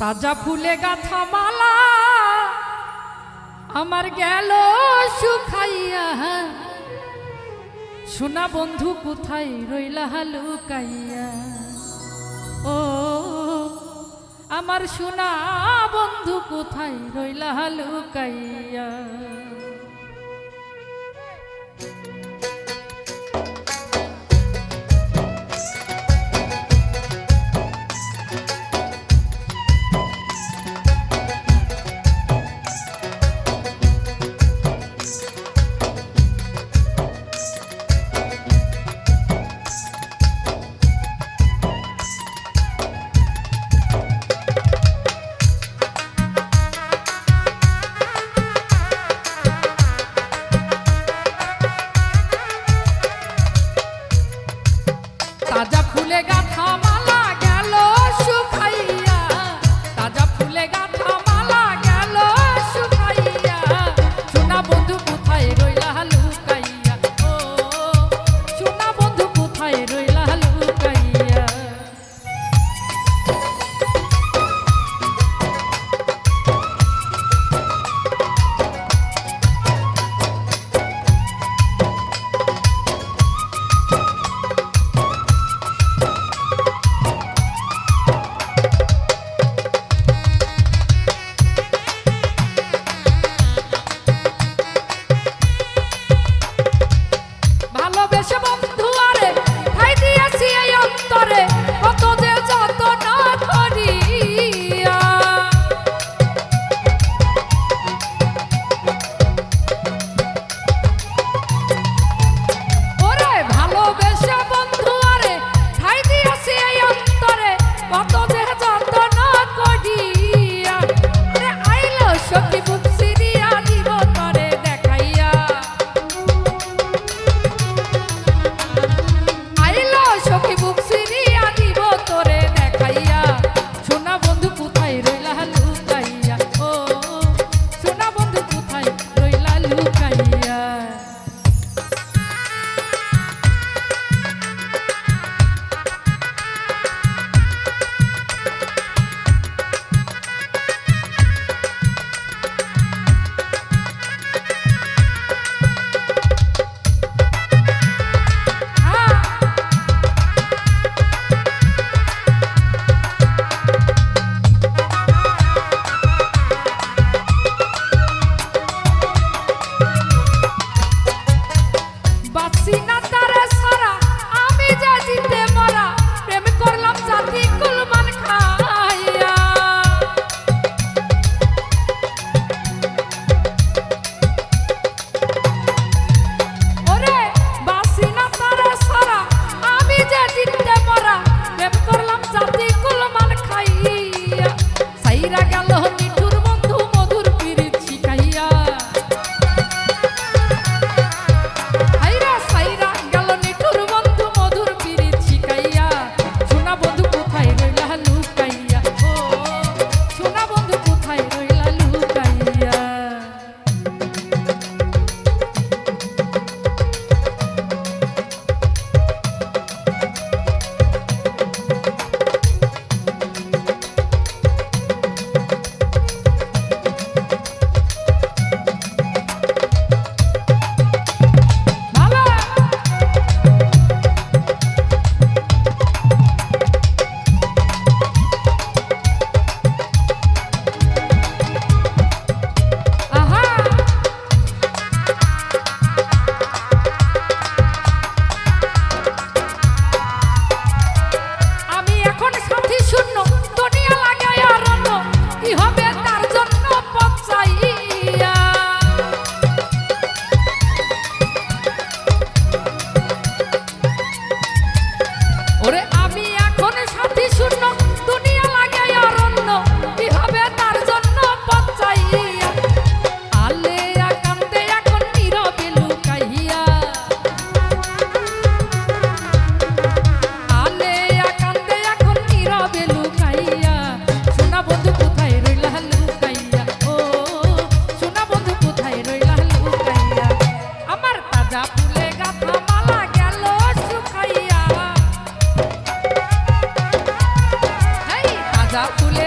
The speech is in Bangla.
তাজা ফুলে গাথা মালা আমার গেল সুখাইয়া শোনা বন্ধু কোথায় রইলা লুকাইয়া? ও, আমার শোনা বন্ধু কোথায় রইলা লুকাইয়া? Cook people. গাঁদা ফুলে